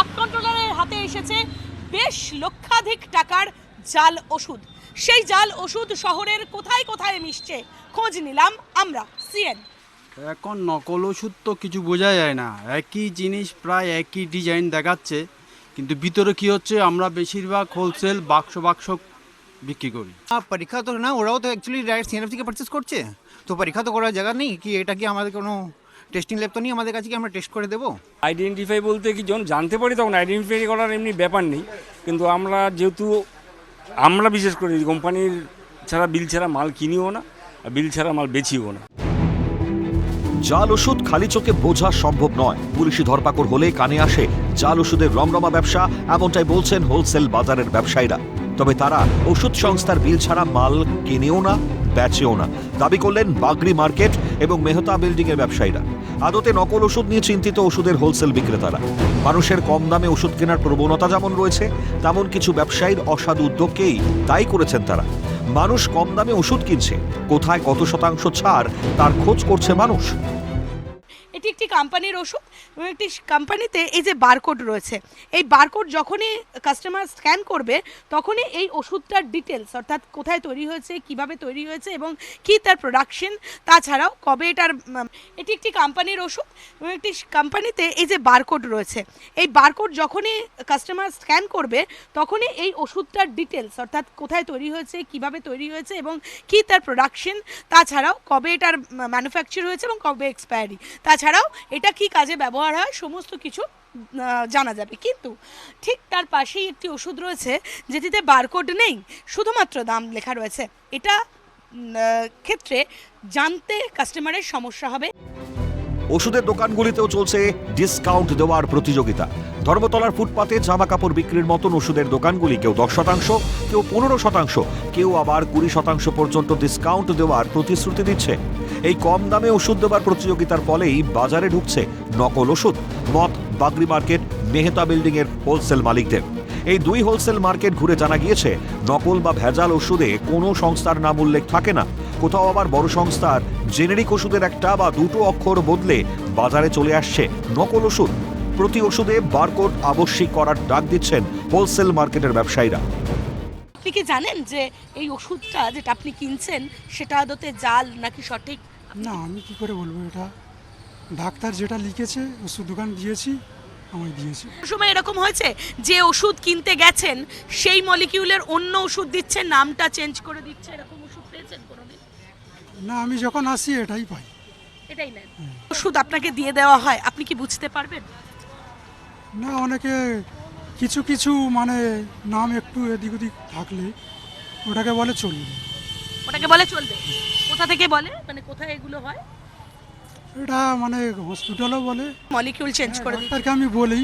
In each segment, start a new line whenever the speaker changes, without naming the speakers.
Drug কন্ট্রোলারের হাতে এসেছে বেশ লক্ষাধিক টাকার জাল ওষুধ। সেই জাল ওষুধ শহরের কোথায় কোথায় মিশছে খোঁজ নিলাম আমরা সিএন।
এখন নকল ওষুধ তো কিছু বোঝা যায় না। একই জিনিস প্রায় একই ডিজাইন দেখাচ্ছে কিন্তু ভিতরে কি হচ্ছে আমরা বেশিরভাগ হোলসেল বাক্স বাক্স বিক্রি করি।
পরীক্ষা তো না ওরাও তো অ্যাকচুয়ালি ডাইরেক্ট সিএনএফ থেকে পারচেস করছে। তো পরীক্ষা তো করার জায়গা নেই কি এটা কি আমাদের কোনো টেস্টিং ল্যাব তো নেই আমাদের কাছে কি আমরা টেস্ট করে দেবো?
আইডেন্টিফাই বলতে কি যখন জানতে পারি তখন আইডেন্টিফাই করার এমনি ব্যাপার নেই। কিন্তু আমরা যেহেতু আমরা বিশেষ করে কোম্পানির ছাড়া বিল ছাড়া মাল কিনিও না আর বিল ছাড়া মাল বেচিও না।
জাল ওষুধ খালি চোখে বোঝা সম্ভব নয়। পুলিশি ধরপাকড় হলে কানে আসে জাল ওষুধের রমরমা ব্যবসা এমনটাই বলছেন হোলসেল বাজারের ব্যবসায়ীরা। তবে তারা ওষুধ সংস্থার বিল ছাড়া মাল কেনেও না। বেচেও না। দাবি করলেন বাগরি মার্কেট এবং মেহতা বিল্ডিং এর ব্যবসায়ীরা। আদতে নকল ওষুধ নিয়ে চিন্তিত ওষুধের হোলসেল বিক্রেতারা। মানুষের কম দামে ওষুধ কেনার প্রবণতা যেমন রয়েছে, তেমন কিছু ব্যবসায়ীর অসাধু উদ্যোগকেই দায়ী করেছেন তারা। মানুষ কম দামে ওষুধ কিনছে। কোথায় কত শতাংশ ছাড়, তার খোঁজ করছে মানুষ।
এটি একটি কোম্পানির ওষুধ। এবং একটি কোম্পানিতে এই যে বারকোড রয়েছে, এই বারকোড যখনই কাস্টমার স্ক্যান করবে, তখনই এই ওষুধটার ডিটেলস অর্থাৎ কোথায় তৈরি হয়েছে, কীভাবে তৈরি হয়েছে এবং কি তার প্রোডাকশন তাছাড়াও কবে এটার এটি একটি কোম্পানির ওষুধ এবং একটি কোম্পানিতে এই যে বারকোড রয়েছে, এই বারকোড যখনই কাস্টমার স্ক্যান করবে, তখনই এই ওষুধটার ডিটেলস অর্থাৎ কোথায় তৈরি হয়েছে, কীভাবে তৈরি হয়েছে এবং কি তার প্রোডাকশন তাছাড়াও কবে এটার ম্যানুফ্যাকচার হয়েছে এবং কবে এক্সপায়ারি তাছাড়াও এটা কি কাজে ব্যবহার হয়, সমস্ত কিছু জানা যাবে। কিন্তু ঠিক তার পাশেই একটি ওষুধ রয়েছে, যেটিতে বারকোড নেই, শুধুমাত্র দাম লেখা রয়েছে। এটা ক্ষেত্রে জানতে কাস্টমারের সমস্যা হবে।
ওষুধের দোকানগুলিতেও চলছে ডিসকাউন্ট দেওয়ার প্রতিযোগিতা। ধর্মতলার ফুটপাতে জামা কাপড় বিক্রির মতন ওষুধের দোকানগুলি কেউ দশ শতাংশ, কেউ পনেরো শতাংশ, কেউ আবার কুড়ি শতাংশ পর্যন্ত ডিসকাউন্ট দেওয়ার প্রতিশ্রুতি দিচ্ছে। এই কম দামে ওষুধ দেওয়ার প্রতিযোগিতার ফলেই বাজারে ঢুকছে নকল ওষুধ, মদ, বাগরি মার্কেট, মেহতা বিল্ডিং এর হোলসেল মালিকদের। এই দুই হোলসেল মার্কেট ঘুরে জানা গিয়েছে, নকল বা ভেজাল ওষুধে কোনো সংস্থার নাম উল্লেখ থাকে না। কোথাও আবার বড় সংস্থার জেনেরিক ওষুধের একটা বা দুটো অক্ষর বদলে বাজারে চলে আসছে নকল ওষুধ। প্রতি ওষুধে বারকোড আবশ্যিক করার ডাক দিচ্ছেন হোলসেল মার্কেটের ব্যবসায়ীরা।
আপনি কি জানেন যে এই ওষুধটা যেটা আপনি কিনছেন সেটা আদতে জাল নাকি সঠিক?
না আমি কি করে বলব এটা? ডাক্তার যেটা লিখেছে ওষুধ দোকান দিয়েছি আমায় দিয়েছে।
সময় এরকম হয়েছে যে ওষুধ কিনতে গেছেন সেই মলিকিউলের অন্য ওষুধ দিচ্ছে নামটা চেঞ্জ করে দিচ্ছে এরকম ওষুধ পেয়েছেন কোনোদিন?
না আমি যখন আসি এটাই পাই।
এটাই নেন। ওষুধ আপনাকে দিয়ে দেওয়া হয় আপনি কি বুঝতে পারবেন?
না অনেকে কিছু কিছু মানে নাম একটু এদিক ওদিক থাকলে ওটাকে বলে চলবে।
ওটাকে বলে চলবে? কোথা থেকে বলে? মানে কোথায় এগুলো হয়?
এটা মানে হসপিটালও বলে।
মলিকিউল চেঞ্জ করে
ডাক্তারকে আমি বলি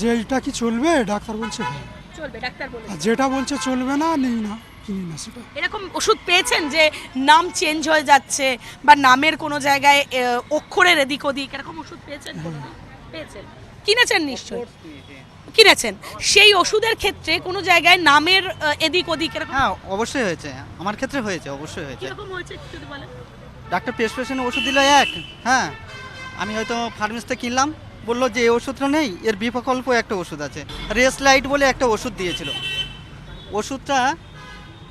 যে এটা কি চলবে? ডাক্তার বলছে হ্যাঁ।
চলবে ডাক্তার বলে
আর যেটা বলছে চলবে না নেই না কিনি না সেটা।
এরকম ওষুধ পেয়েছেন যে নাম চেঞ্জ হয়ে যাচ্ছে বা নামের কোনো জায়গায় অক্ষরের এদিক ওদিক এরকম ওষুধ পেয়েছেন কোনোদিন? পেয়েছেন? কিনেছেন নিশ্চয়ই? কিনেছেন। সেই ওষুধের ক্ষেত্রে কোনো জায়গায় নামের এদিক ওদিক এরকম?
হ্যাঁ অবশ্যই হয়েছে। আমার ক্ষেত্রে হয়েছে অবশ্যই হয়েছে।
কীরকম হয়েছে যদি বলেন?
ডাক্তার প্রেসক্রিপশনে ওষুধ দিল এক হ্যাঁ। আমি হয়তো ফার্মেসিতে কিনলাম বলল যে এই ওষুধটা নেই এর বিকল্প একটা ওষুধ আছে। রেস লাইট বলে একটা ওষুধ দিয়েছিল। ওষুধটা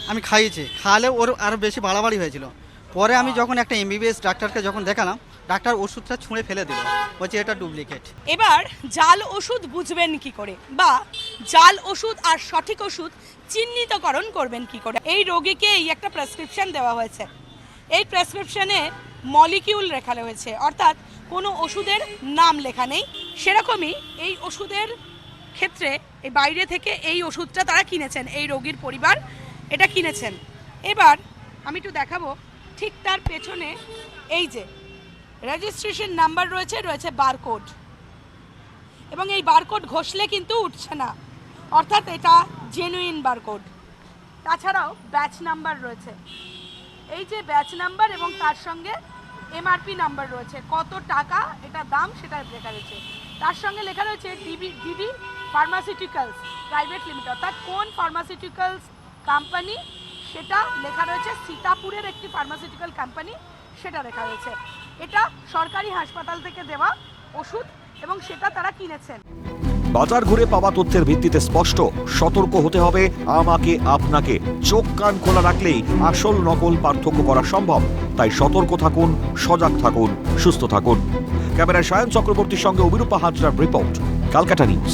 আমি খাইয়েছি। খাওয়ালে ওর আরও বেশি বাড়াবাড়ি হয়েছিল। পরে আমি যখন একটা এমবিবিএস ডাক্তারকে যখন দেখালাম ডাক্তার ওষুধটা ছুঁড়ে ফেলে দিল। বলছে, এটা ডুপ্লিকেট।
এবার জাল ওষুধ বুঝবেন কি করে? বা জাল ওষুধ আর সঠিক ওষুধ চিহ্নিতকরণ করবেন কি করে? এই রোগীকে এই একটা প্রেসক্রিপশন দেওয়া হয়েছে। এই প্রেসক্রিপশনে মলিকিউল লেখা রয়েছে। অর্থাৎ কোনো ওষুধের নাম লেখা নেই। সেরকমই এই ওষুধের ক্ষেত্রে এই বাইরে থেকে এই ওষুধটা তারা কিনেছেন, এই রোগীর পরিবার এটা কিনেছেন। এবার আমি একটু দেখাবো ঠিক তার পেছনে এই যে রেজিস্ট্রেশন নাম্বার রয়েছে রয়েছে বারকোড এবং এই বারকোড ঘষলে কিন্তু উঠছে না। অর্থাৎ এটা জেনুইন বারকোড তাছাড়াও ব্যাচ নাম্বার রয়েছে। এই যে ব্যাচ নাম্বার এবং তার সঙ্গে এমআরপি নাম্বার রয়েছে। কত টাকা এটা দাম সেটা লেখা রয়েছে। তার সঙ্গে লেখা রয়েছে DB DD pharmaceuticals private limited অর্থাৎ কোন ফার্মাসিউটিক্যালস কোম্পানি সেটা লেখা রয়েছে সীতাপুরের একটি ফার্মাসিউটিক্যাল কোম্পানি সেটা লেখা রয়েছে। এটা সরকারি হাসপাতাল থেকে দেওয়া ওষুধ এবং সেটা তারা কিনেছেন।
বাজার ঘুরে পাওয়া তথ্যের ভিত্তিতে স্পষ্ট, সতর্ক হতে হবে, আমাকে, আপনাকে। চোখ, কান খোলা রাখলেই আসল নকল পার্থক্য করা সম্ভব। তাই সতর্ক থাকুন, সজাগ থাকুন, সুস্থ থাকুন। ক্যামেরায় সায়ন চক্রবর্তীর সঙ্গে অভিরূপা হাজরার রিপোর্ট, কালকাটা নিউজ।